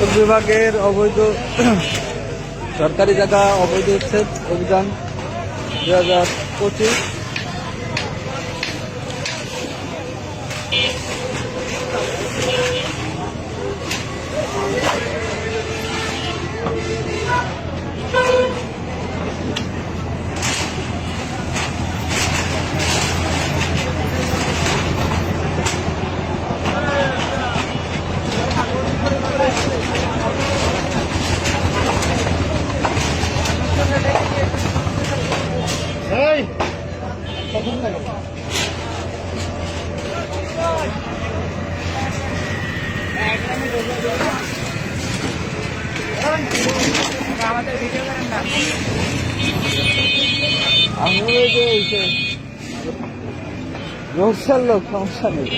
বিভাগের অবৈধ সরকারি জায়গা অবৈধ উচ্ছেদ অভিযান দু হাজার পঁচিশ। আমি ওই যে এই যে রোগসার লোক সমস্যা নেই।